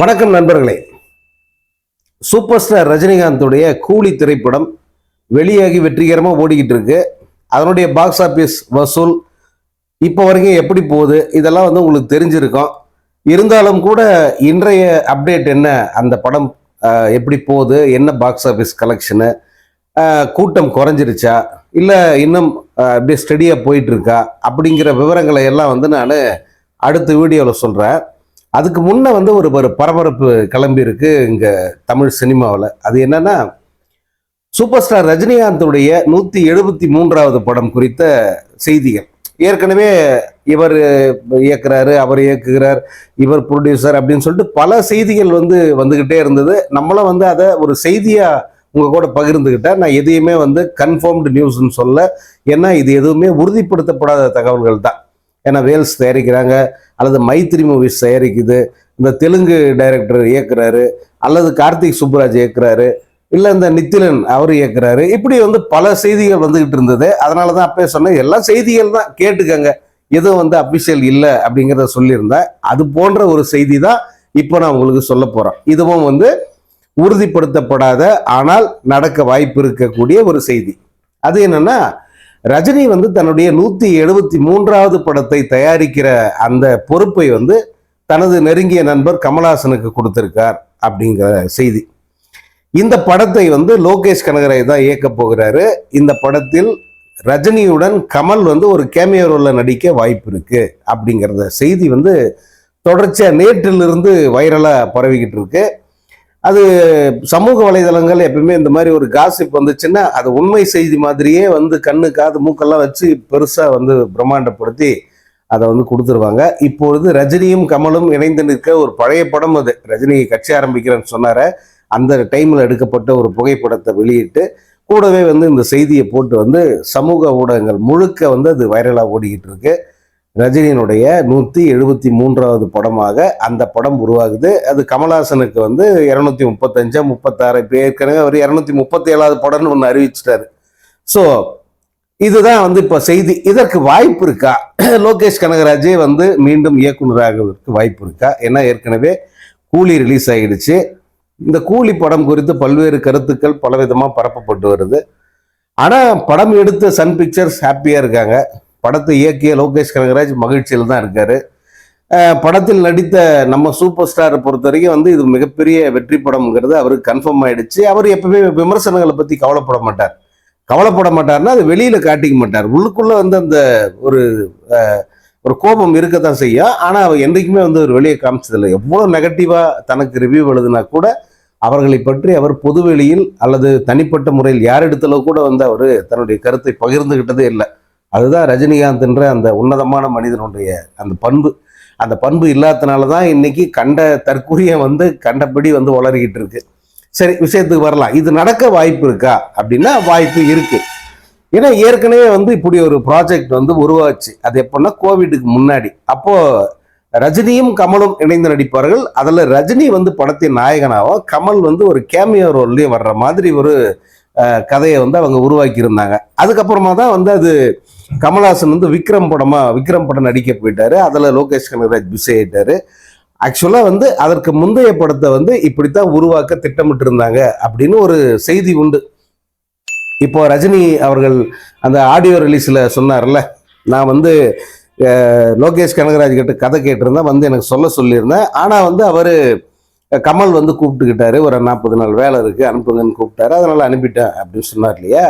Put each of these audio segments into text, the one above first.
வணக்கம் நண்பர்களே. Super star ரஜினிகாந்துடைய கூலி திரைப்படம் வெளியாகி வெற்றிகரமாக ஓடிக்கிட்டு இருக்கு. அதனுடைய பாக்ஸ் ஆஃபீஸ் வசூல் இப்போ வரைக்கும் எப்படி போகுது? இதெல்லாம் வந்து உங்களுக்கு தெரிஞ்சிருக்கும். இருந்தாலும் கூட இன்றைய அப்டேட் என்ன? அந்த படம் எப்படி போகுது? என்ன பாக்ஸ் ஆஃபீஸ் கலெக்ஷனு கூட்டம் குறைஞ்சிருச்சா? இல்லை இன்னும் அப்படியே ஸ்டடியாக போயிட்டுருக்கா அப்படிங்கிற விவரங்களை எல்லாம் வந்து நான் அடுத்த வீடியோவில் சொல்கிறேன் அதுக்கு முன்னே வந்து ஒரு ஒரு பரபரப்பு கிளம்பி இருக்கு இங்கே தமிழ் சினிமாவில். அது என்னன்னா சூப்பர் ஸ்டார் ரஜினிகாந்துடைய நூற்றி எழுபத்தி மூன்றாவது படம் குறித்த செய்திகள். ஏற்கனவே இவர் இயக்குறாரு அவர் இயக்குகிறார் இவர் ப்ரொடியூசர் அப்படின்னு சொல்லிட்டு பல செய்திகள் வந்து வந்துக்கிட்டே இருந்தது. நம்மளும் வந்து அதை ஒரு செய்தியாக உங்க கூட பகிர்ந்துக்கிட்டேன் நான் எதையுமே வந்து கன்ஃபார்ம்டு நியூஸ்ன்னு சொல்ல ஏன்னா இது எதுவுமே உறுதிப்படுத்தப்படாத தகவல்கள் தான். ஏன்னா வேல்ஸ் தயாரிக்கிறாங்க அல்லது மைத்ரி மூவிஸ் தயாரிக்குது இந்த தெலுங்கு டைரக்டர் இயக்குறாரு அல்லது கார்த்திக் சுப்புராஜ் இயக்குறாரு இல்லை இந்த நித்திலன் அவர் இயக்குறாரு. இப்படி வந்து பல செய்திகள் வந்துகிட்டு இருந்தது. அதனால தான் அப்பயே சொன்னேன் எல்லாம் செய்திகள் தான் கேட்டுக்கங்க. எதுவும் வந்து அபிஷியல் இல்லை அப்படிங்கிறத சொல்லியிருந்தேன். அது போன்ற ஒரு செய்தி தான் இப்போ நான் உங்களுக்கு சொல்ல போகிறேன் இதுவும் வந்து உறுதிப்படுத்தப்படாத ஆனால் நடக்க வாய்ப்பு இருக்கக்கூடிய ஒரு செய்தி. அது என்னன்னா ரஜினி வந்து தன்னுடைய நூத்தி எழுபத்தி மூன்றாவது படத்தை தயாரிக்கிற அந்த பொறுப்பை வந்து தனது நெருங்கிய நண்பர் கமலஹாசனுக்கு கொடுத்திருக்கார் அப்படிங்கிற செய்தி. இந்த படத்தை வந்து லோகேஷ் கனகராய் தான் இயக்க போகிறாரு. இந்த படத்தில் ரஜினியுடன் கமல் வந்து ஒரு கேமியோ ரோல்ல நடிக்க வாய்ப்பு இருக்கு அப்படிங்கிறத செய்தி வந்து தொடர்ச்சியா நேற்றிலிருந்து வைரலா பரவிக்கிட்டு இருக்கு. அது சமூக வலைதளங்கள் எப்பயுமே இந்த மாதிரி ஒரு காசிப் வந்துச்சுன்னா அது உண்மை செய்தி மாதிரியே வந்து கண்ணு காது மூக்கெல்லாம் வச்சு பெருசாக வந்து பிரம்மாண்டப்படுத்தி அதை வந்து கொடுத்துருவாங்க. இப்பொழுது ரஜினியும் கமலும் இணைந்து நிற்க ஒரு பழைய படம் அது. ரஜினி கட்சி ஆரம்பிக்கிறேன்னு சொன்னார. அந்த டைமில் எடுக்கப்பட்ட ஒரு புகைப்படத்தை வெளியிட்டு கூடவே வந்து இந்த செய்தியை போட்டு வந்து சமூக ஊடகங்கள் முழுக்க வந்து அது வைரலாக ஓடிக்கிட்டு இருக்குது ரஜினியினுடைய நூற்றி எழுபத்தி மூன்றாவது படமாக அந்த படம் உருவாகுது. அது கமல்ஹாசனுக்கு வந்து இரநூத்தி முப்பத்தஞ்சா முப்பத்தாறு இப்போ ஏற்கனவே அவர் இரநூத்தி முப்பத்தி ஏழாவது படம்னு ஒன்று அறிவிச்சிட்டாரு. ஸோ இதுதான் வந்து இப்போ செய்தி. இதற்கு வாய்ப்பு இருக்கா? லோகேஷ் கனகராஜே வந்து மீண்டும் இயக்குநராகிறதுக்கு வாய்ப்பு இருக்கா? ஏன்னா ஏற்கனவே கூலி ரிலீஸ் ஆகிடுச்சு இந்த கூலி படம் குறித்து பல்வேறு கருத்துக்கள் பலவிதமாக பரப்பப்பட்டு வருது. ஆனால் படம் எடுத்த சன் பிக்சர்ஸ் ஹாப்பியாக இருக்காங்க. படத்தை இயக்கிய லோகேஷ் கனகராஜ் மகிழ்ச்சியில் தான் இருக்கார். படத்தில் நடித்த நம்ம சூப்பர் ஸ்டாரை பொறுத்த வரைக்கும் வந்து இது மிகப்பெரிய வெற்றி படம்ங்கிறது அவருக்கு கன்ஃபார்ம் ஆயிடுச்சு. அவர் எப்பவுமே விமர்சனங்களை பற்றி கவலைப்பட மாட்டார். கவலைப்பட மாட்டார்னா அது வெளியில் காட்டிக்க மாட்டார். உள்ளுக்குள்ளே வந்து அந்த ஒரு ஒரு கோபம் இருக்கத்தான் செய்யும். ஆனால் அவர் என்றைக்குமே வந்து ஒரு வெளியே காமிச்சதில்லை. எவ்வளோ நெகட்டிவாக தனக்கு ரிவ்யூ எழுதுனா கூட அவர்களை பற்றி அவர் பொதுவெளியில் அல்லது தனிப்பட்ட முறையில் யாரிடத்துல கூட வந்து அவர் தன்னுடைய கருத்தை பகிர்ந்துக்கிட்டதே இல்லை. அதுதான் ரஜினிகாந்த்ன்ற அந்த உன்னதமான மனிதனுடைய அந்த பண்பு. அந்த பண்பு இல்லாதனால தான் இன்னைக்கு கண்ட தற்கூரிய வந்து கண்டபடி வந்து வளர்கிட்டு இருக்கு. சரி விஷயத்துக்கு வரலாம். இது நடக்க வாய்ப்பு இருக்கா? அப்படின்னா வாய்ப்பு இருக்கு. ஏன்னா ஏற்கனவே வந்து இப்படி ஒரு ப்ராஜெக்ட் வந்து உருவாச்சு. அது எப்படின்னா கோவிடுக்கு முன்னாடி. அப்போ ரஜினியும் கமலும் இணைந்து நடிப்பார்கள். அதில் ரஜினி வந்து படத்தின் நாயகனாகவும் கமல் வந்து ஒரு கேமியோ ரோல்லையும் வர்ற மாதிரி ஒரு கதையை வந்து அவங்க உருவாக்கியிருந்தாங்க. அதுக்கப்புறமா தான் வந்து அது கமல்ஹாசன் வந்து விக்ரம் படமா விக்ரம் படம் நடிக்க போயிட்டாரு. அதில் லோகேஷ் கனகராஜ் பிஸி ஆயிட்டாரு. ஆக்சுவலாக வந்து அதற்கு முந்தைய படத்தை வந்து இப்படித்தான் உருவாக்க திட்டமிட்டு இருந்தாங்க அப்படின்னு ஒரு செய்தி உண்டு. இப்போ ரஜினி அவர்கள் அந்த ஆடியோ ரிலீஸில் சொன்னார்ல நான் வந்து லோகேஷ் கனகராஜ் கிட்ட கதை கேட்டிருந்தேன் வந்து எனக்கு சொல்ல சொல்லியிருந்தேன். ஆனால் வந்து அவர் கமல் வந்து கூப்பிட்டுக்கிட்டாரு ஒரு நாற்பது நாள் வேலை இருக்குது அனுப்புங்கன்னு கூப்பிட்டாரு அதனால் அனுப்பிட்டேன் அப்படின்னு சொன்னார் இல்லையா?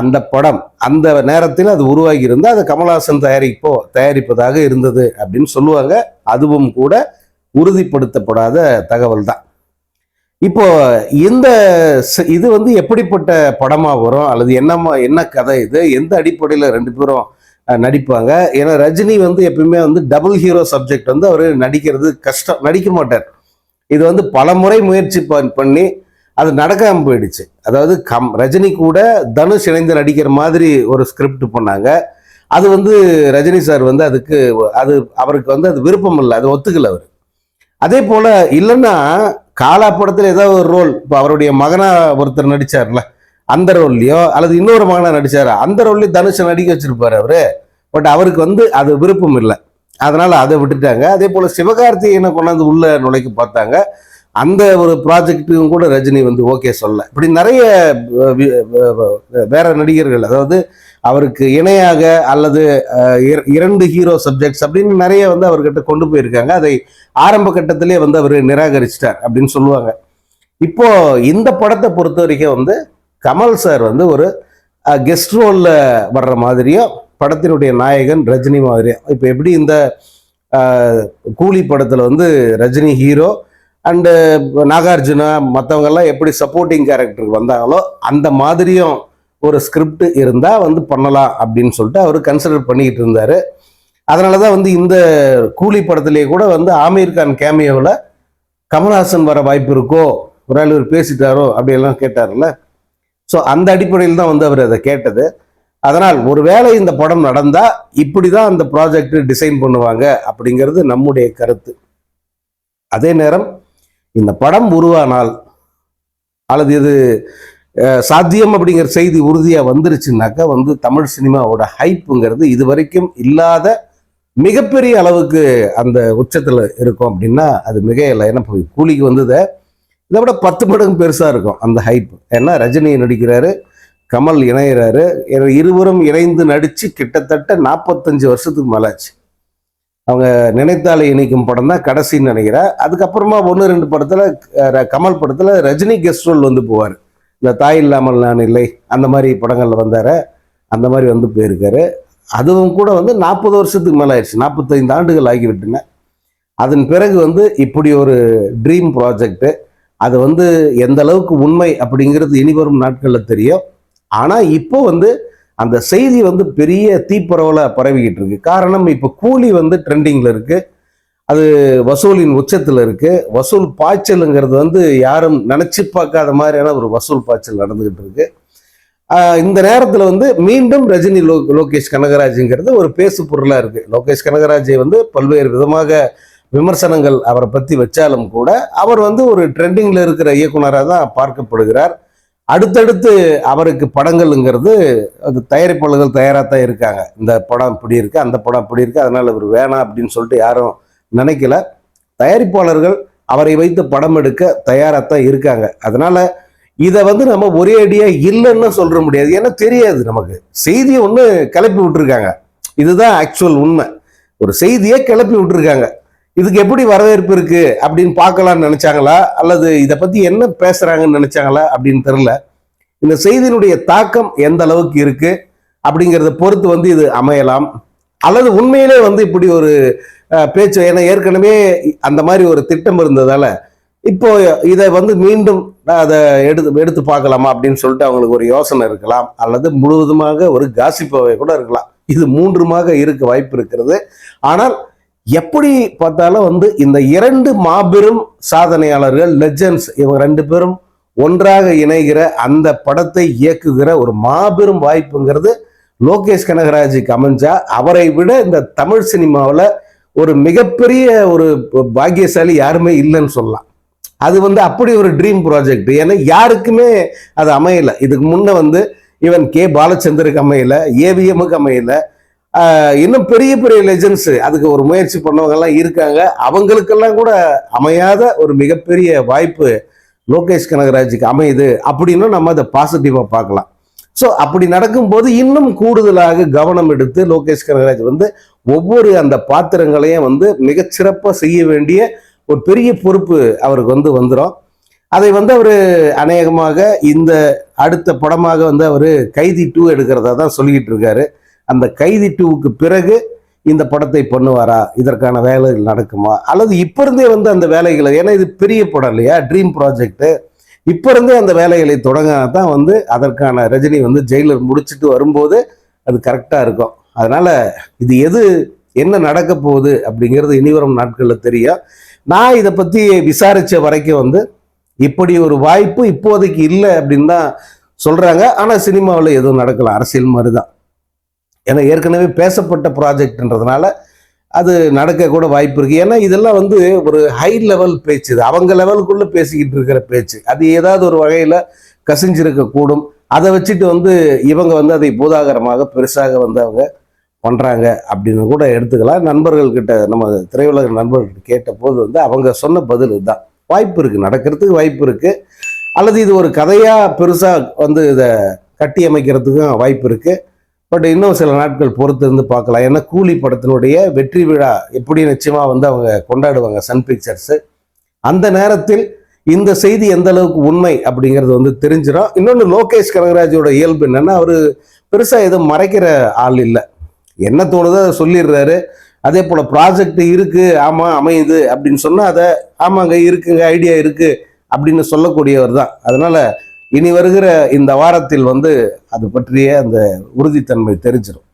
அந்த படம் அந்த நேரத்தில் அது உருவாகி இருந்தால் அது கமல்ஹாசன் தயாரிப்போ தயாரிப்பதாக இருந்தது அப்படின்னு சொல்லுவாங்க. அதுவும் கூட உறுதிப்படுத்தப்படாத தகவல் தான். இப்போ இந்த இது வந்து எப்படிப்பட்ட படமாக வரும்? அல்லது என்னமா என்ன கதை இது? எந்த அடிப்படையில் ரெண்டு பேரும் நடிப்பாங்க? ஏன்னா ரஜினி வந்து எப்பயுமே வந்து டபுள் ஹீரோ சப்ஜெக்ட் வந்து அவர் நடிக்கிறது கஷ்டம் நடிக்க மாட்டார். இது வந்து பல முறை முயற்சி பண்ணி அது நடக்காம போயிடுச்சு. அதாவது கம் ரஜினி கூட தனுஷ் இணைந்து நடிக்கிற மாதிரி ஒரு ஸ்கிரிப்ட் பண்ணாங்க. அது வந்து ரஜினி சார் வந்து அதுக்கு அது அவருக்கு வந்து அது விருப்பம் இல்லை அது ஒத்துக்கல அவர். அதே போல இல்லைன்னா காலா படத்தில் ஏதாவது ஒரு ரோல் இப்போ அவருடைய மகனா ஒருத்தர் நடிச்சார்ல அந்த ரோல்லையோ அல்லது இன்னொரு மகனா நடித்தார் அந்த ரோல்லையும் தனுஷை நடிக்க வச்சுருப்பார் அவரு. பட் அவருக்கு வந்து அது விருப்பம் இல்லை. அதனால அதை விட்டுட்டாங்க. அதே போல சிவகார்த்திகேயனை கொண்டாந்து உள்ள நுழைக்க பார்த்தாங்க. அந்த ஒரு ப்ராஜெக்ட்டுக்கும் கூட ரஜினி வந்து ஓகே சொல்ல இப்படி நிறைய வேற நடிகர்கள் அதாவது அவருக்கு இணையாக அல்லது இர- இரண்டு ஹீரோ சப்ஜெக்ட்ஸ் அப்படின்னு நிறைய வந்து அவர்கிட்ட கொண்டு போயிருக்காங்க. அதை ஆரம்ப கட்டத்திலே வந்து அவர் நிராகரிச்சிட்டார் அப்படின்னு சொல்லுவாங்க. இப்போ இந்த படத்தை பொறுத்த வரைக்கும் வந்து கமல் சார் வந்து ஒரு கெஸ்ட் ரோலில் வர்ற மாதிரியும் படத்தினுடைய நாயகன் ரஜினி மாதிரியும். இப்போ எப்படி இந்த கூலி படத்தில் வந்து ரஜினி ஹீரோ அண்டு நாகார்ஜுனா மற்றவங்கெல்லாம் எப்படி சப்போர்ட்டிங் கேரக்டருக்கு வந்தாங்களோ அந்த மாதிரியும் ஒரு ஸ்கிரிப்ட் இருந்தால் வந்து பண்ணலாம் அப்படின்னு சொல்லிட்டு அவர் கன்சிடர் பண்ணிக்கிட்டு இருந்தார். அதனால தான் வந்து இந்த கூலி படத்துலேயே கூட வந்து ஆமீர் கான் கேமியோவில் கமல்ஹாசன் வர வாய்ப்பு இருக்கோ ஒரு ஆள் இவர் பேசிட்டாரோ அப்படியெல்லாம் கேட்டார்ல. ஸோ அந்த அடிப்படையில் தான் வந்து அவர் அதை கேட்டது. அதனால் ஒருவேளை இந்த படம் நடந்தால் இப்படி தான் அந்த ப்ராஜெக்ட் டிசைன் பண்ணுவாங்க அப்படிங்கிறது நம்முடைய கருத்து. அதே நேரம் இந்த படம் உருவானால் அல்லது இது சாத்தியம் அப்படிங்கிற செய்தி உறுதியாக வந்துருச்சுனாக்கா வந்து தமிழ் சினிமாவோட ஹைப்புங்கிறது இது வரைக்கும் இல்லாத மிகப்பெரிய அளவுக்கு அந்த உச்சத்தில் இருக்கும் அப்படின்னா அது மிக இல்லை ஏன்னா கூலிக்கு வந்ததை இதை விட பத்து மடங்கு பெருசாக இருக்கும் அந்த ஹைப் ஏன்னா ரஜினி நடிக்கிறாரு கமல் இணையிறாரு இருவரும் இணைந்து நடித்து கிட்டத்தட்ட நாற்பத்தஞ்சு வருஷத்துக்கு மேலாச்சு. அவங்க நினைத்தாலே இணைக்கும் படம் தான் கடைசின்னு நினைக்கிறேன். அதுக்கப்புறமா ஒன்று ரெண்டு படத்தில் கமல் படத்தில் ரஜினி கெஸ்ட் ரோல் வந்து போவார். இந்த தாய் இல்லாமல் நான் இல்லை அந்த மாதிரி படங்களில் வந்தார். அந்த மாதிரி வந்து போயிருக்காரு. அதுவும் கூட வந்து நாற்பது வருஷத்துக்கு மேலே ஆயிடுச்சு. நாற்பத்தைந்து ஆண்டுகள் ஆகிவிட்டன. அதன் பிறகு வந்து இப்படி ஒரு ட்ரீம் ப்ராஜெக்ட்டு அது வந்து எந்த அளவுக்கு உண்மை அப்படிங்கிறது இனி வரும் நாட்களில் தெரியும். ஆனால் இப்போ வந்து அந்த செய்தி வந்து பெரிய தீப்பரவலை பரவிக்கிட்டு இருக்கு. காரணம் இப்போ கூலி வந்து ட்ரெண்டிங்கில் இருக்கு. அது வசூலின் உச்சத்தில் இருக்கு. வசூல் பாய்ச்சலுங்கிறது வந்து யாரும் நினச்சி பார்க்காத மாதிரியான ஒரு வசூல் பாய்ச்சல் நடந்துகிட்டு இருக்கு. இந்த நேரத்தில் வந்து மீண்டும் ரஜினி லோ லோகேஷ் கனகராஜுங்கிறது ஒரு பேசு பொருளாக இருக்கு. லோகேஷ் கனகராஜை வந்து பல்வேறு விதமாக விமர்சனங்கள் அவரை பற்றி வச்சாலும் கூட அவர் வந்து ஒரு ட்ரெண்டிங்கில் இருக்கிற இயக்குனராக தான் பார்க்கப்படுகிறார். அடுத்தடுத்து அவருக்கு படங்கள்ங்கிறது அது தயாரிப்பாளர்கள் தயாராக தான் இருக்காங்க. இந்த படம் இப்படி இருக்கு அந்த படம் இப்படி இருக்கு அதனால் இவர் வேணாம் அப்படின்னு சொல்லிட்டு யாரும் நினைக்கல. தயாரிப்பாளர்கள் அவரை வைத்து படம் எடுக்க தயாராக தான் இருக்காங்க. அதனால இதை வந்து நம்ம ஒரே அடியாக இல்லைன்னு சொல்ற முடியாது. ஏன்னா தெரியாது நமக்கு. செய்தியை ஒன்று கிளப்பி விட்டுருக்காங்க. இதுதான் ஆக்சுவல் உண்மை. ஒரு செய்தியை கிளப்பி விட்டுருக்காங்க. இதுக்கு எப்படி வரவேற்பு இருக்கு அப்படின்னு பார்க்கலாம்னு நினைச்சாங்களா? அல்லது இதை பத்தி என்ன பேசுறாங்கன்னு நினைச்சாங்களா அப்படின்னு தெரியல. இந்த செய்தியினுடைய தாக்கம் எந்த அளவுக்கு இருக்கு அப்படிங்கிறத பொறுத்து வந்து இது அமையலாம். அல்லது உண்மையிலே வந்து இப்படி ஒரு பேச்சு ஏன்னா ஏற்கனவே அந்த மாதிரி ஒரு திட்டம் இருந்ததால இப்போ இதை வந்து மீண்டும் அதை எடுத்து எடுத்து பார்க்கலாமா அப்படின்னு சொல்லிட்டு அவங்களுக்கு ஒரு யோசனை இருக்கலாம். அல்லது முழுவதுமாக ஒரு காசிப்பாவை கூட இருக்கலாம். இது மூன்றுமாக இருக்க வாய்ப்பு இருக்கிறது. ஆனால் எப்படி பார்த்தாலும் வந்து இந்த இரண்டு மாபெரும் சாதனையாளர்கள் லெஜண்ட்ஸ் இவங்க ரெண்டு பேரும் ஒன்றாக இணைகிற அந்த படத்தை இயக்குகிற ஒரு மாபெரும் வாய்ப்புங்கிறது லோகேஷ் கனகராஜுக்கு அமைஞ்சா அவரை விட இந்த தமிழ் சினிமாவில் ஒரு மிகப்பெரிய ஒரு பாக்கியசாலி யாருமே இல்லைன்னு சொல்லலாம். அது வந்து அப்படி ஒரு ட்ரீம் ப்ராஜெக்ட் ஏன்னா யாருக்குமே அது அமையலை. இதுக்கு முன்ன வந்து ஈவன் கே. பாலச்சந்தருக்கு அமையலை ஏவிஎம்முக்கு அமையலை இன்னும் பெரிய பெரிய லெஜன்ஸ் அதுக்கு ஒரு முயற்சி பண்ணவங்க எல்லாம் இருக்காங்க. அவங்களுக்கெல்லாம் கூட அமையாத ஒரு மிகப்பெரிய வாய்ப்பு லோகேஷ் கனகராஜுக்கு அமையுது அப்படின்னு நம்ம அதை பாசிட்டிவாக பார்க்கலாம். ஸோ அப்படி நடக்கும்போது இன்னும் கூடுதலாக கவனம் எடுத்து லோகேஷ் கனகராஜ் வந்து ஒவ்வொரு அந்த பாத்திரங்களையும் வந்து மிகச்சிறப்பாக செய்ய வேண்டிய ஒரு பெரிய பொறுப்பு அவருக்கு வந்து வந்துடும் அதை வந்து அவர் அநேகமாக இந்த அடுத்த படமாக வந்து அவர் கைதி டூ எடுக்கிறதா தான் சொல்லிக்கிட்டு இருக்காரு. அந்த கைதி டூவுக்கு பிறகு இந்த படத்தை பண்ணுவாரா? இதற்கான வேலைகள் நடக்குமா? அல்லது இப்போ இருந்தே வந்து அந்த வேலைகளை ஏன்னா இது பெரிய படம் இல்லையா? ட்ரீம் ப்ராஜெக்ட் இப்போ இருந்தே அந்த வேலைகளை தொடங்கினா தான் வந்து அதற்கான ரஜினி வந்து ஜெயிலர் முடிச்சுட்டு வரும்போது அது கரெக்டாக இருக்கும். அதனால இது எது என்ன நடக்க போகுது அப்படிங்கிறது இனிவரும் நாட்களில் தெரியும். நான் இதை பற்றி விசாரித்த வரைக்கும் வந்து இப்படி ஒரு வாய்ப்பு இப்போதைக்கு இல்லை அப்படின்னு தான் சொல்கிறாங்க ஆனால் சினிமாவில் எதுவும் நடக்கலாம் அரசியல் மாதிரி தான் ஏன்னா ஏற்கனவே பேசப்பட்ட ப்ராஜெக்ட்ன்றதுனால அது நடக்க கூட வாய்ப்பு இருக்கு. ஏன்னா இதெல்லாம் வந்து ஒரு ஹை லெவல் பேச்சு. இது அவங்க லெவலுக்குள்ள பேசிக்கிட்டு இருக்கிற பேச்சு. அது ஏதாவது ஒரு வகையில கசிஞ்சிருக்க கூடும். அதை வச்சுட்டு வந்து இவங்க வந்து அதை பூதாகரமாக பெருசாக வந்து அவங்க பண்ணுறாங்க அப்படின்னு கூட எடுத்துக்கலாம். நண்பர்கள்கிட்ட நம்ம திரையுலக நண்பர்கள்கிட்ட கேட்ட போது வந்து அவங்க சொன்ன பதில் இதுதான். வாய்ப்பு இருக்குது நடக்கிறதுக்கு வாய்ப்பு இருக்குது அல்லது இது ஒரு கதையாக பெருசாக வந்து இதை கட்டி அமைக்கிறதுக்கும் வாய்ப்பு இருக்குது பட் இன்னும் சில நாட்கள் பொறுத்து இருந்து பார்க்கலாம். ஏன்னா கூலி படத்தினுடைய வெற்றி விழா எப்படி நிச்சயமாக வந்து அவங்க கொண்டாடுவாங்க சன் பிக்சர்ஸு அந்த நேரத்தில் இந்த செய்தி எந்த அளவுக்கு உண்மை அப்படிங்கிறது வந்து தெரிஞ்சிடும். இன்னொன்று லோகேஷ் கனகராஜோட இயல்பு என்னன்னா அவர் பெருசாக எதுவும் மறைக்கிற ஆள் இல்லை. என்ன தோணுதோ அதை சொல்லிடுறாரு. அதே போல் ப்ராஜெக்ட் இருக்குது ஆமாம் அமையுது அப்படின்னு சொன்னால் அதை ஆமாங்க இருக்குங்க ஐடியா இருக்குது அப்படின்னு சொல்லக்கூடியவர் தான். அதனால் இனி வருகிற இந்த வாரத்தில் வந்து அது பற்றிய அந்த உறுதித்தன்மை தெரிஞ்சிடும்